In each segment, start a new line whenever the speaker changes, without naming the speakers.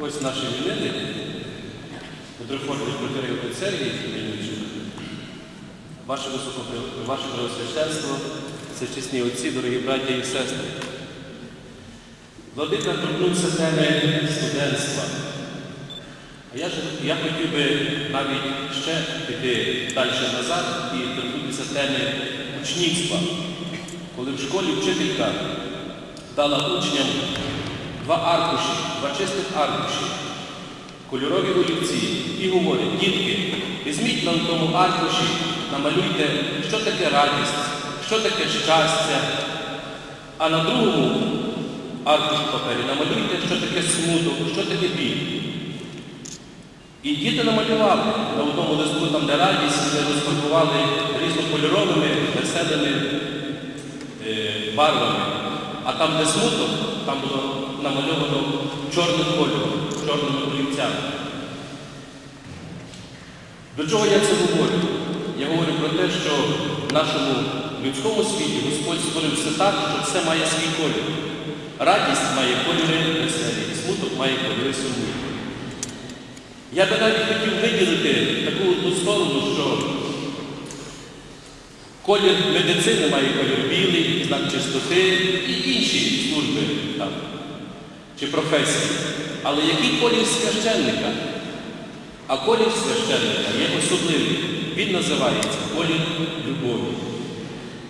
Ось наші іменини. Митрофорний отець Сергій Мельничук. Ваше високопри- Преосвященство, всечесні отці, дорогі браття і сестри. Владика торкнувся теми студентства. А я, ж, я хотів би навіть ще піти далі назад і торкнутися теми учнівства. Коли в школі вчителька дала учням два аркуші, два чистих аркуші, кольорові олівці і говорить, дітки, візьміть на тому аркуші, намалюйте, що таке радість, що таке щастя, а на другому аркуші папері намалюйте, що таке смуток, що таке біль. І діти намалювали на одному листку, там, де радість, вони розфарбували різнокольоровими, веселими е, барвами. А там, де смуток, там було намальовано чорним кольором, чорними олівцями. До чого я це говорю? Я говорю про те, що в нашому людському світі Господь створив все так, що все має свій колір. Радість має кольори веселі, смуток має кольори сумні. Я би навіть хотів виділити таку одну сторону, що колір медицини має колір білий, знак чистоти і інші служби чи професії. Але який колір священника? А колір священника є особливий. Він називається колір любові.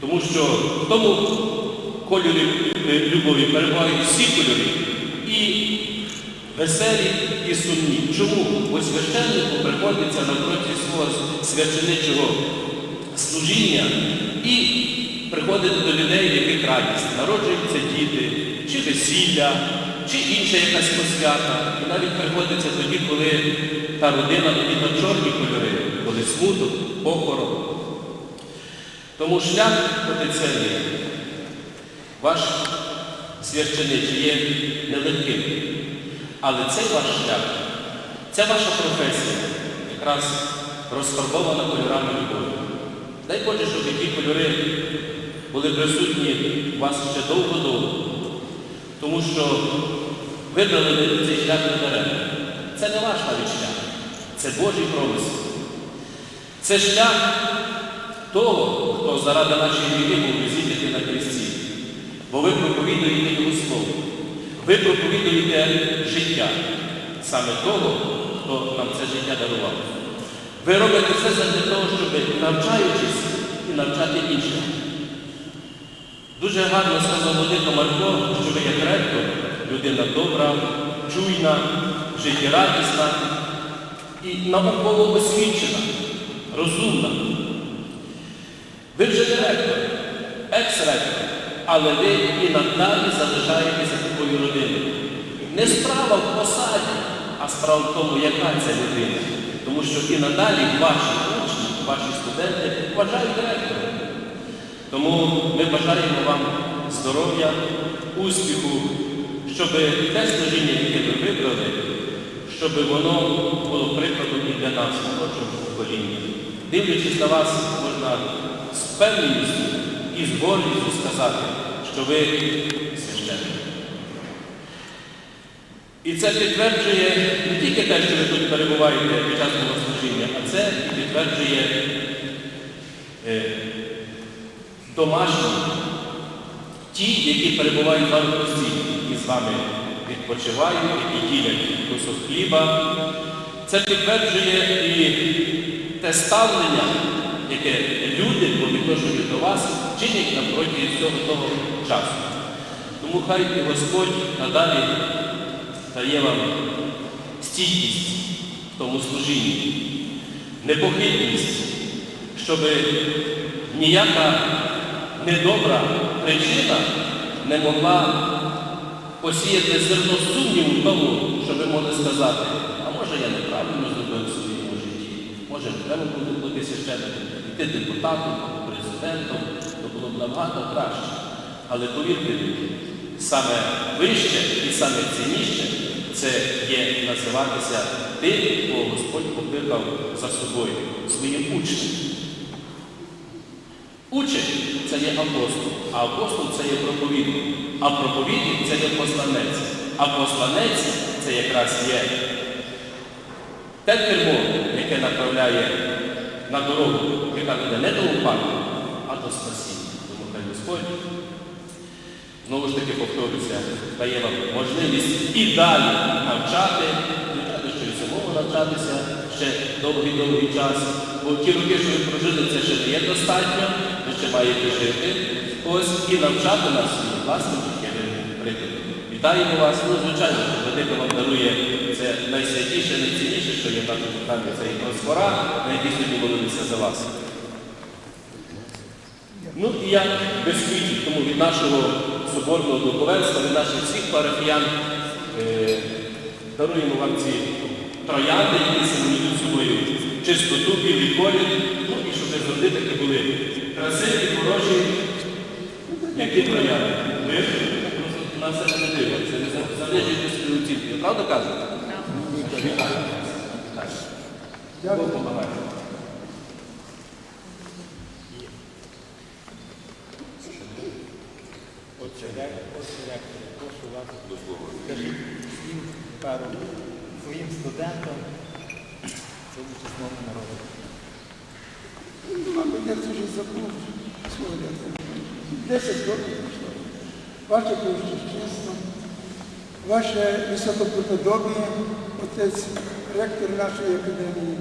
Тому що в тому кольорі е, любові перебувають всі кольори. І веселі і сумні. Чому? Бо священнику приходиться напроти свого священичого служіння і приходить до людей, яких радість. Народжуються діти, чи весілля, чи інша якась посвята. І навіть приходиться тоді, коли та родина тоді на чорні кольори, коли смуток, похорон. Тому шлях потенціальний ваш священичий є нелегким. Але цей ваш шлях, ця ваша професія якраз розфарбована кольорами любові. Дай Боже, щоб ті кольори були присутні у вас ще довго-довго. Тому що вибрали ви цей шлях не даремно. Це не ваш навіть шлях, це Божий промисел. Це шлях того, хто заради нашої війни був визітити на хресті. Бо ви проповідуєте Його Слово. Ви проповідуєте життя саме того, хто нам це життя дарував. Ви робите все для того, щоб навчаючись і навчати інших. Дуже гарно сказав Владика Марко, що ви як ректор, людина добра, чуйна, життєрадісна і науково освічена, розумна. Ви вже не ректор, екс-ректор, але ви і надалі залишаєтеся такою родиною. Не справа в посаді, а справа в тому, яка це людина. Тому що і надалі ваші учні, ваші студенти вважають ректором. Тому ми бажаємо вам здоров'я, успіху, щоб те служіння, яке ви вибрали, щоб воно було прикладом і для нас, молодшого покоління. Дивлячись на вас, можна з певністю і з гордістю сказати, що ви священник. І це підтверджує не тільки те, що ви тут перебуваєте під час богослужіння, а це підтверджує е, домашні, ті, які перебувають в які з вами відпочивають, які ділять кусок хліба. Це підтверджує і те ставлення, яке люди по відношенню до вас чинять на протязі всього того часу. Тому хай і Господь надалі дає вам стійкість в тому служінні, непохитність, щоб ніяка недобра причина не могла посіяти зерно сумніву тому, що ви могли сказати, а може я неправильно зробив в своєму житті, може треба було бути священником, йти депутатом, президентом, то було б набагато краще. Але повірте мені, саме вище і саме цінніше це є називатися тим, кого Господь покликав за собою, своїм учнем. Учень це є апостол, а апостол це є проповідник, а проповідник це є посланець, а посланець це якраз є те кермо, яке направляє на дорогу, яка веде не до упаду, а до спасіння. Тому хай Господь знову ж таки повторюся, дає вам можливість і далі навчати, звичайно, що і самому навчатися ще довгий-довгий час. Бо ті роки, що ви прожили, це ще не є достатньо, ви ще маєте жити. Ось і навчати нас власним життєвим прикладом. Вітаємо вас, ну, звичайно, що Владика вам дарує це найсвятіше, найцінніше, що є в нашому храмі, це і просфора, на якій сьогодні молилися за вас. Ну і як без квітів, тому від нашого соборного духовенства, від наших всіх парафіян е, даруємо вам ці троянди, які символізують собою чистоту, білий колір, ну і щоб завжди такі були красиві, хороші, які прояви. Ви на це не дивитеся, це не залежить від своєї Правда кажете? Так. Бог
10 років пішло. Ваше прощенство, ваше високоподобіє, отець, ректор нашої академії,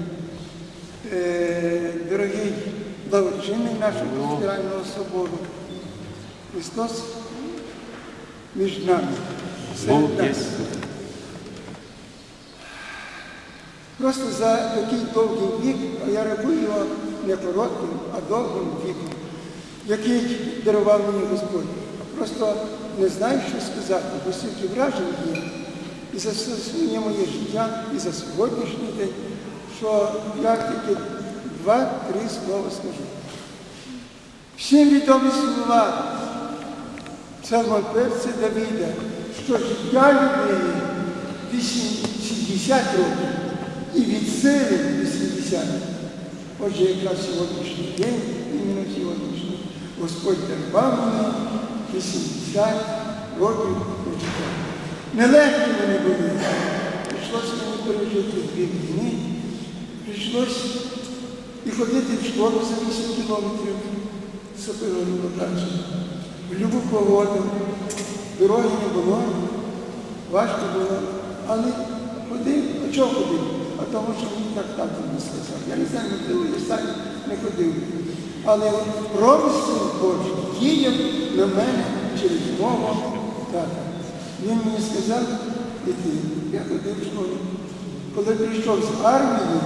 е, дорогий благочинний нашого Федерального собору. Христос між нами. Серед нас. Просто за такий довгий вік, а я рахую його не коротким, а довгим віком який дарував мені Господь. Просто не знаю, що сказати, бо стільки вражень є. І за своє моє життя, і за сьогоднішній день, що я тільки два-три слова скажу. Всім відомі слова псалмопевця Давида, що життя людини 80 років і від сили 80. Отже, якраз сьогоднішній день, іменно сьогоднішній, Господь дарував мені 80 років прожиття. Нелегкі вони були. Прийшлося мені пережити дві війни, прийшлося і ходити в школу за 8 кілометрів Сопилові Локачі. В любу погоду, дороги не було, важко було, але ходив, а чого ходив? А тому, що мені так тато не сказав. Я не знаю, можливо, я сам не ходив. Але промисел Божий діяв на мене через мого тата. Він мені сказав, іти. Я ходив в школу. Коли прийшов з армії,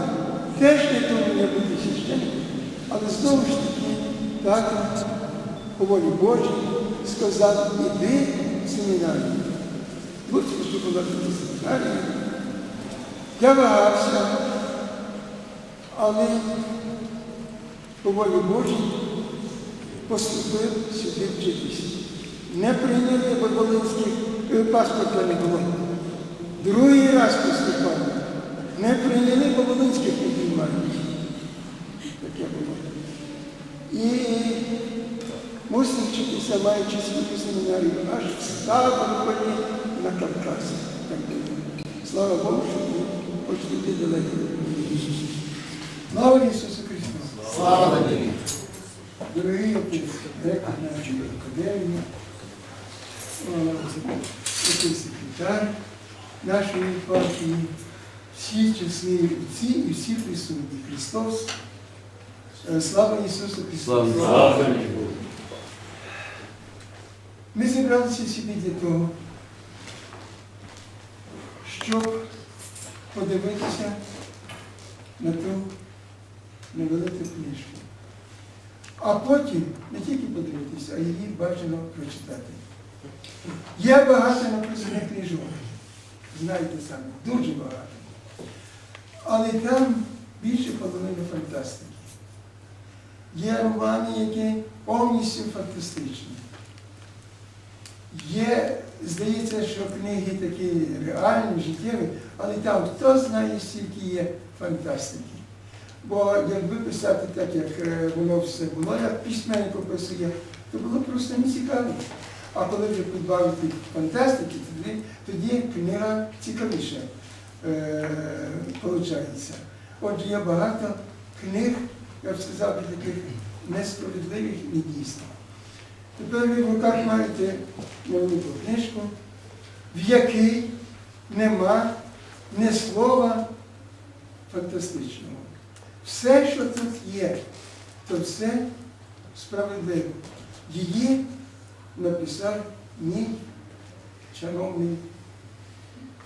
теж не думав я бути священником. Але знову ж таки, тато по волі Божій сказав, іди в семінарію. Лучше, що була тоді семінарія. Я вагався, але по волі Божій поступив сюди вчитися. Не прийняли бо Волинських е, паспорта не було. Другий раз поступав. Не прийняли, бо Волинських не приймають. Таке було. І мусив вчитися, маючи свою семінарію, аж в Ставрополі на Кавказі. Слава Богу, що ми хоч далеко. Слава Ісусу! Слава Тобі! Дорогі нашої академії, секретар нашої партії, всі чесні отці і всі присутні. Христос. Е, Слава Ісусу Христу! Ми зібралися сюди для того, щоб подивитися на ту невелику книжку. А потім не тільки подивитися, а її бажано прочитати. Є багато написаних книжок, знаєте самі, дуже багато. Але там більше половини фантастики. Є романи, які повністю фантастичні. Є, здається, що книги такі реальні, життєві, але там хто знає, скільки є фантастики. Бо якби писати так, як е, воно все було, як письменник описує, то було просто не цікаво. А коли вже підбавити фантастики, тоді, тоді книга цікавіша е, виходить. Отже, є багато книг, я б сказав, таких несправедливих і недійсних. Тепер ви в руках маєте маленьку книжку, в якій нема ні слова фантастичного. Все, що тут є, то все справедливо. Її написав мій шановний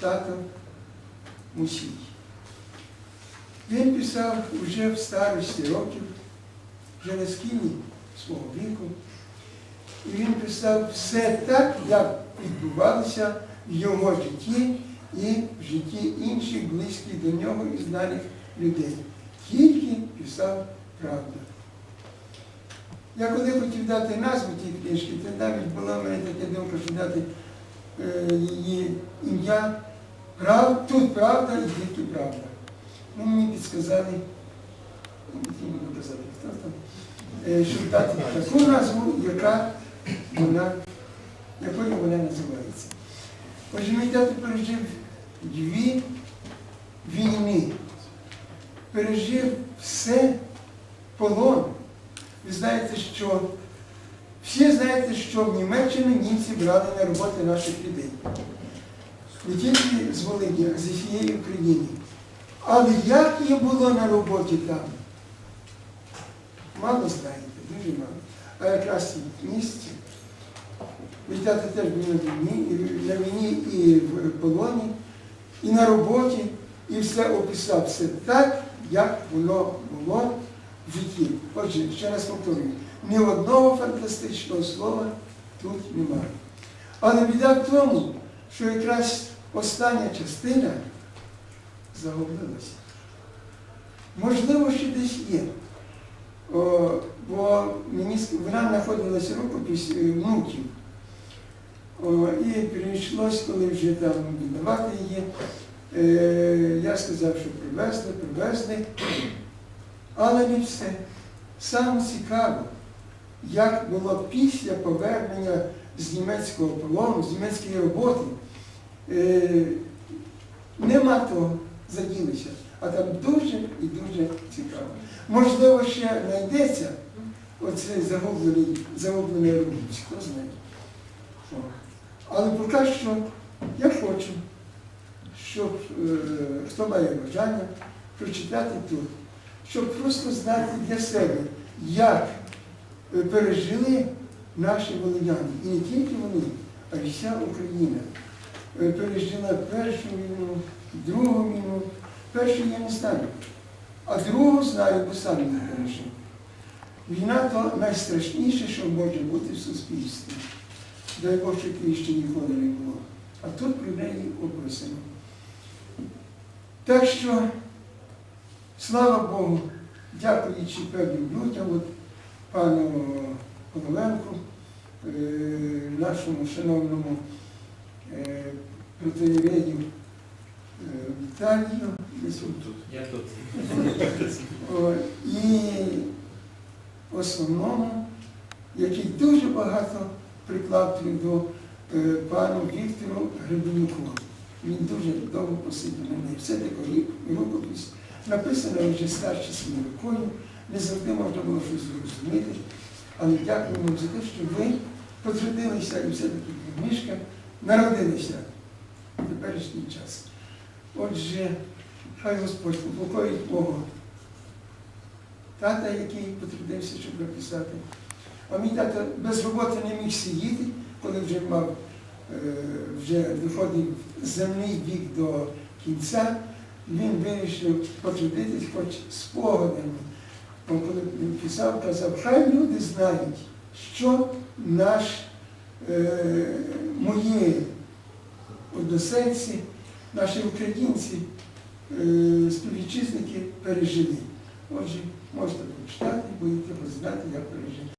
тато Мусій. Він писав вже в старості років, вже на скині свого віку. І він писав все так, як відбувалося в його житті і в житті інших близьких до нього і знаних людей. Писав правду. Я коли хотів дати назву тій книжки, то навіть була в мене така думка, що дати е, її ім'я Прав, тут правда і тільки правда. Ну, мені підсказали, не буду хто там, е, щоб дати таку назву, яка вона, якою вона називається. Отже, мій тато пережив дві війни, пережив все полон. Ви знаєте, що всі знаєте, що в Німеччині німці брали на роботу наших людей. Не тільки з Волині, а з усієї України. Але як їм було на роботі там? Мало знаєте, дуже мало. А якраз в місті. Мій тато теж і на війні і в полоні, і на роботі, і все описав все так, як воно було в житті. Отже, ще раз повторюю, ні одного фантастичного слова тут немає. Але біда в тому, що якраз остання частина загубилася. Можливо, ще десь є. О, бо мені, вона знаходилася рукопись е, внуків. О, і прийшлось, коли вже там віддавати її, е, я сказав, що привезли, привезли. Але не все. Саме цікаво, як було після повернення з німецького полону, з німецької роботи. Е, нема того, заділися. А там дуже і дуже цікаво. Можливо, ще знайдеться оцей загублений, загублений рубіч, хто знає. Але поки що я хочу, щоб е, хто має бажання прочитати тут, щоб просто знати для себе, як е, пережили наші волиняни. І не тільки вони, а й вся Україна. Е, Пережила першу війну, другу війну. Першу я не знаю, а другу знаю, бо сам її пережив. Війна то найстрашніше, що може бути в суспільстві. Дай Бог, щоб її ще ніколи не було. А тут про неї описано. Так що, слава Богу, дякуючи певним людям, от пану Коноленку, е, нашому шановному е, протиєрею е, Віталію.
Я тут.
О, І основному, який дуже багато приклав до е, пану Віктору Гребенюку. Він дуже довго посидів на неї. Все таки рукопис написано вже старчою рукою, не завжди можна було щось зрозуміти. Але дякую вам за те, що ви потрудилися і все-таки мішка народилися в теперішній час. Отже, хай Господь упокоїть Бога тата, який потрудився, щоб написати. А мій тато без роботи не міг сидіти, коли вже мав, вже доходив земний вік до кінця, він вирішив потрудитись хоч спогадами. Писав, казав, хай люди знають, що наш, е, мої односельці, наші українці, е, співвітчизники пережили. Отже, можете прочитати, будете знати, як пережити.